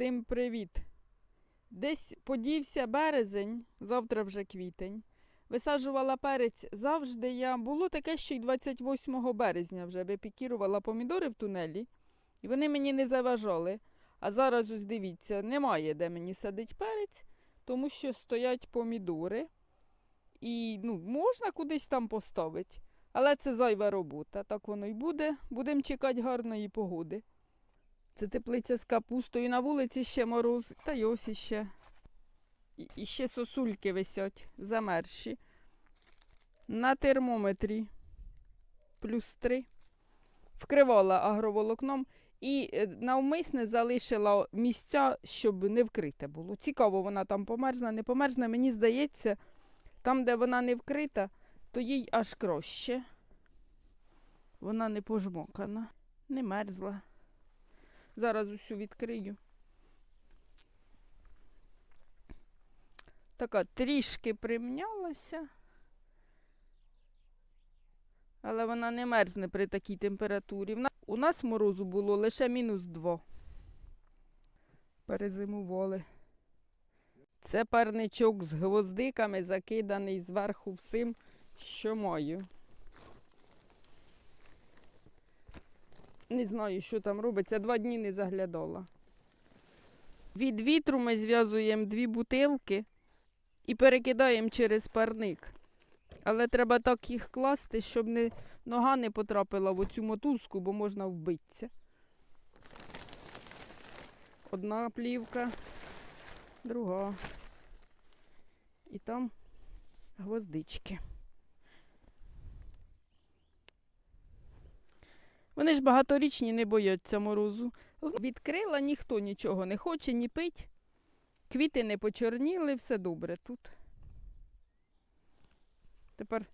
Всім привіт! Десь подівся березень, завтра вже квітень. Висаджувала перець завжди я. Було таке, що й 28 березня вже випікірувала помідори в тунелі, і вони мені не заважали. А зараз ось дивіться, немає де мені садить перець, тому що стоять помідори. І ну, можна кудись там поставити. Але це зайва робота. Так воно й буде. Будемо чекати гарної погоди. Це теплиця з капустою. На вулиці ще мороз, та й ось іще. І, ще сосульки висять замерші. На термометрі плюс 3. Вкривала агроволокном і е, навмисне залишила місця, щоб не вкрите було. Цікаво, вона там померзне, не померзне. Мені здається, там, де вона не вкрита, то їй аж краще. Вона не пожмокана, не мерзла. Зараз усю відкрию. Така трішки примнялася. Але вона не мерзне при такій температурі. У нас морозу було лише мінус 2. Перезимували. Це парничок з гвоздиками, закиданий зверху всім, що маю. Не знаю, що там робиться. Два дні не заглядала. Від вітру ми зв'язуємо дві бутилки і перекидаємо через парник. Але треба так їх класти, щоб не, нога не потрапила в оцю мотузку, бо можна вбитися. Одна плівка, друга. І там гвоздички. Вони ж багаторічні не бояться морозу. Відкрила, ніхто нічого не хоче, ні пить. Квіти не почорніли, все добре тут. Тепер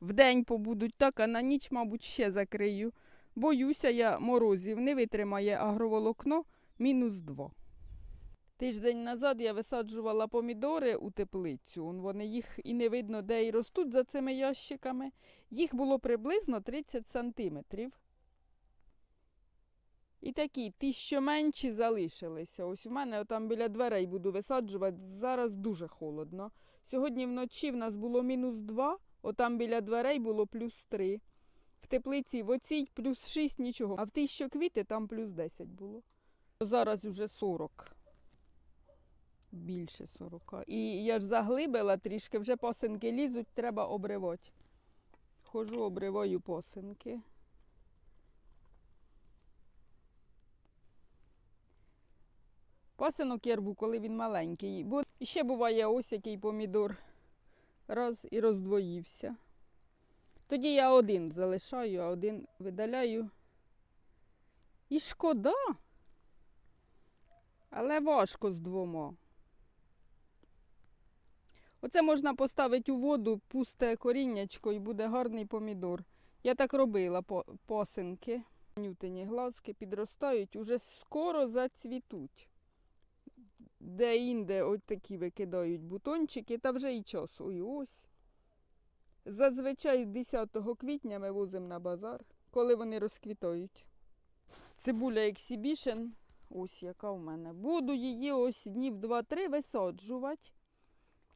вдень побудуть так, а на ніч, мабуть, ще закрию. Боюся я морозів, не витримає агроволокно мінус 2. Тиждень назад я висаджувала помідори у теплицю. Вони їх і не видно, де і ростуть за цими ящиками. Їх було приблизно 30 сантиметрів. І такі, ті, що менші, залишилися. Ось у мене там біля дверей буду висаджувати. Зараз дуже холодно. Сьогодні вночі в нас було мінус 2, отам біля дверей було плюс 3. В теплиці в оцій плюс 6 нічого. А в тій, що квіти, там плюс 10 було. Зараз уже 40. Більше 40. І я ж заглибила трішки, вже посинки лізуть, треба обривати. Хожу, обриваю посинки. Пасинок я рву, коли він маленький. Бо ще буває ось який помідор. Раз і роздвоївся. Тоді я один залишаю, а один видаляю. І шкода. Але важко з двома. Оце можна поставити у воду, пусте коріннячко і буде гарний помідор. Я так робила посинки. Нютині глазки підростають, уже скоро зацвітуть. Де-інде от такі викидають бутончики, та вже і час. Ой, ось. Зазвичай 10 квітня ми возимо на базар, коли вони розквітають. Цибуля ексібішен, ось яка в мене. Буду її ось днів 2-3 висаджувати.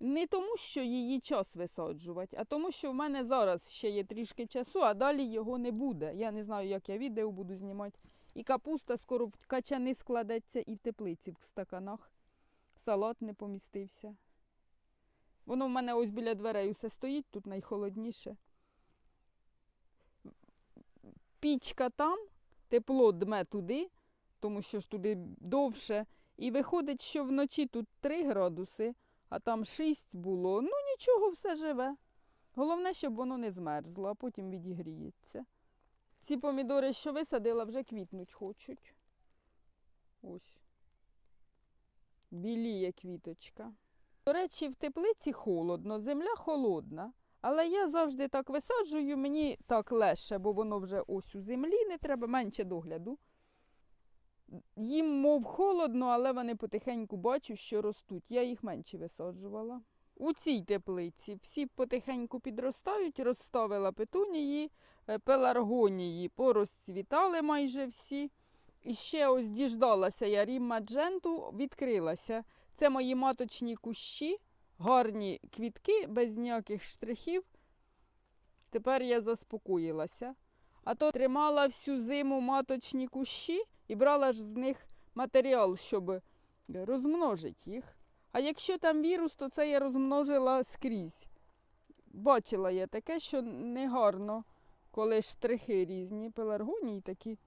Не тому, що її час висаджувати, а тому, що в мене зараз ще є трішки часу, а далі його не буде. Я не знаю, як я відео буду знімати. І капуста скоро в качани складеться і в теплиці в стаканах. Салат не помістився. Воно в мене ось біля дверей усе стоїть, тут найхолодніше. Пічка там, тепло дме туди, тому що ж туди довше. І виходить, що вночі тут 3 градуси, а там 6 було. Ну нічого, все живе. Головне, щоб воно не змерзло, а потім відігріється. Ці помідори, що висадила, вже квітнуть хочуть. Ось. Біліє квіточка. До речі, в теплиці холодно, земля холодна. Але я завжди так висаджую, мені так легше, бо воно вже ось у землі, не треба менше догляду. Їм, мов холодно, але вони потихеньку бачу, що ростуть. Я їх менше висаджувала. У цій теплиці всі потихеньку підростають, розставила петунії, е, пеларгонії порозцвітали майже всі. І ще ось діждалася я Рімма Дженту, відкрилася. Це мої маточні кущі, гарні квітки, без ніяких штрихів. Тепер я заспокоїлася. А то тримала всю зиму маточні кущі і брала ж з них матеріал, щоб розмножити їх. А якщо там вірус, то це я розмножила скрізь. Бачила я таке, що негарно, коли штрихи різні, пеларгонії такі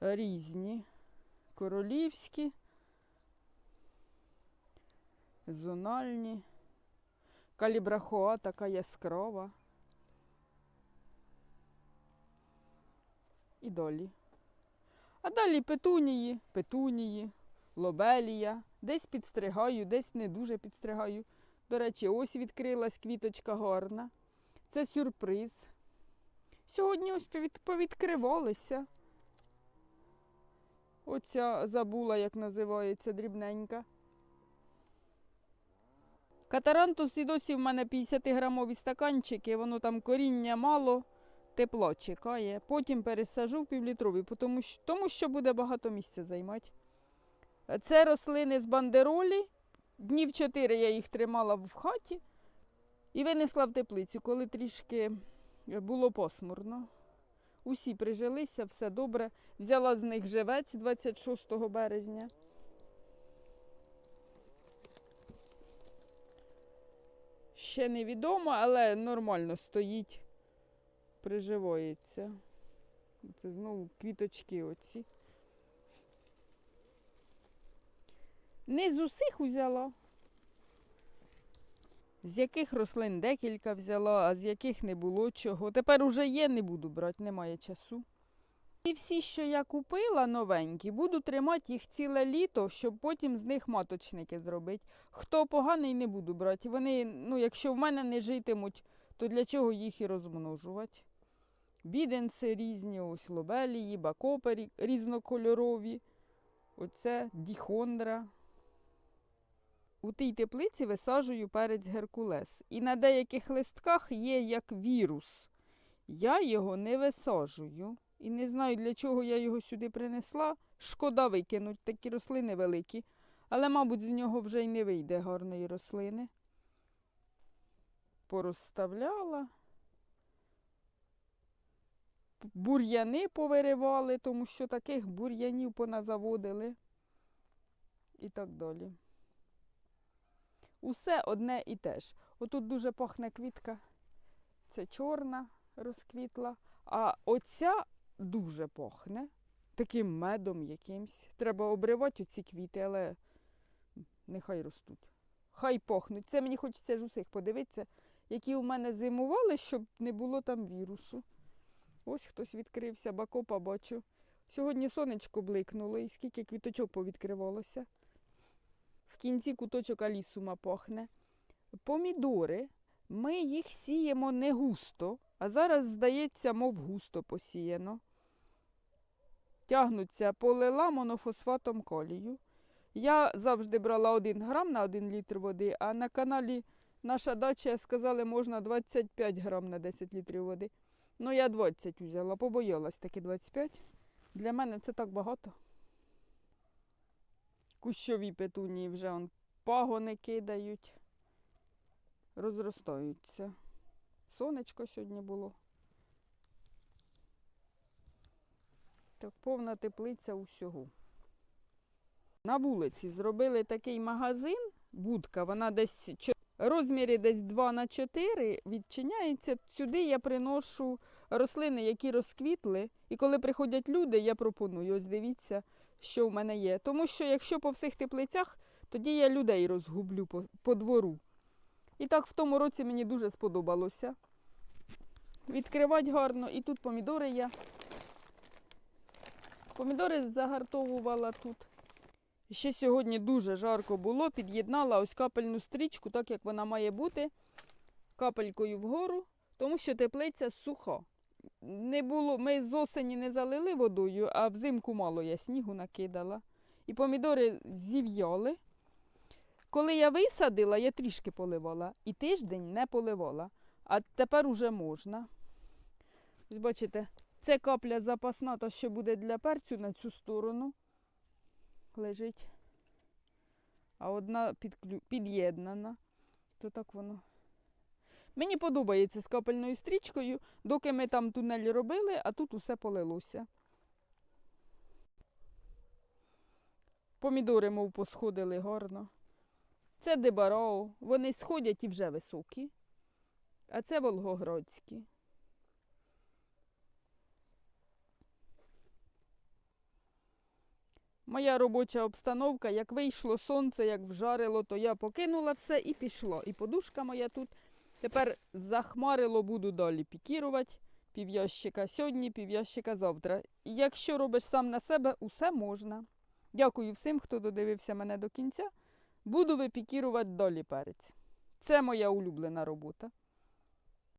різні. Королівські, зональні. Калібрахоа така яскрава. І далі. А далі петунії, петунії, лобелія. Десь підстригаю, десь не дуже підстригаю. До речі, ось відкрилась квіточка гарна. Це сюрприз. Сьогодні ось повід- повідкривалися. Оця забула, як називається, дрібненька. Катарантус і досі в мене 50-грамові стаканчики, воно там коріння мало, тепло чекає. Потім пересажу в півлітрові, тому що, тому що буде багато місця займати. Це рослини з бандеролі. Днів 4 я їх тримала в хаті і винесла в теплицю, коли трішки було посмурно. Усі прижилися, все добре. Взяла з них живець 26 березня. Ще невідомо, але нормально стоїть, приживається. Це знову квіточки оці. Не з усіх узяла. З яких рослин декілька взяла, а з яких не було чого. Тепер уже є, не буду брати, немає часу. І всі, що я купила новенькі, буду тримати їх ціле літо, щоб потім з них маточники зробити. Хто поганий, не буду брати. Вони, ну, якщо в мене не житимуть, то для чого їх і розмножувати? Біденси різні, ось лобелії, бакопери різнокольорові. Оце діхондра. У тій теплиці висаджую перець Геркулес. І на деяких листках є як вірус. Я його не висаджую. І не знаю, для чого я його сюди принесла. Шкода викинуть такі рослини великі. Але, мабуть, з нього вже й не вийде гарної рослини. Порозставляла. Бур'яни повиривали, тому що таких бур'янів поназаводили. І так далі. Усе одне і те ж. Отут дуже пахне квітка. Це чорна розквітла. А оця дуже пахне. Таким медом якимсь. Треба обривати ці квіти, але нехай ростуть. Хай пахнуть. Це мені хочеться ж усіх подивитися, які у мене зимували, щоб не було там вірусу. Ось хтось відкрився, бакопа бачу. Сьогодні сонечко бликнуло і скільки квіточок повідкривалося. В кінці куточок алісума пахне. Помідори. Ми їх сіємо не густо, а зараз, здається, мов густо посіяно. Тягнуться полила монофосфатом калію. Я завжди брала 1 грам на 1 літр води, а на каналі наша дача сказали, можна 25 грам на 10 літрів води. Ну, я 20 взяла, побоялась таки 25. Для мене це так багато. Кущові петунії вже он пагони кидають, розростаються. Сонечко сьогодні було. Так, повна теплиця усього. На вулиці зробили такий магазин, будка, вона десь розмірі десь 2 на 4 відчиняється. Сюди я приношу рослини, які розквітли. І коли приходять люди, я пропоную. Ось дивіться, що в мене є. Тому що якщо по всіх теплицях, тоді я людей розгублю по, по двору. І так в тому році мені дуже сподобалося. Відкривати гарно. І тут помідори є. Помідори загартовувала тут. Ще сьогодні дуже жарко було, під'єднала ось капельну стрічку, так як вона має бути, капелькою вгору, тому що теплиця суха. Не було, ми з осені не залили водою, а взимку мало я снігу накидала. І помідори зів'яли. Коли я висадила, я трішки поливала. І тиждень не поливала. А тепер уже можна. Бачите, Це капля запасна, та що буде для перцю на цю сторону. Лежить. А одна під'єднана. То так воно. Мені подобається з капельною стрічкою, доки ми там тунель робили, а тут усе полилося. Помідори, мов посходили гарно. Це дебарао. Вони сходять і вже високі. А це волгоградські. Моя робоча обстановка, як вийшло сонце, як вжарило, то я покинула все і пішла. І подушка моя тут. Тепер захмарило, буду далі пікірувати. Пів'ящика сьогодні, пів'ящика завтра. І якщо робиш сам на себе, усе можна. Дякую всім, хто додивився мене до кінця. Буду випікірувати далі перець. Це моя улюблена робота.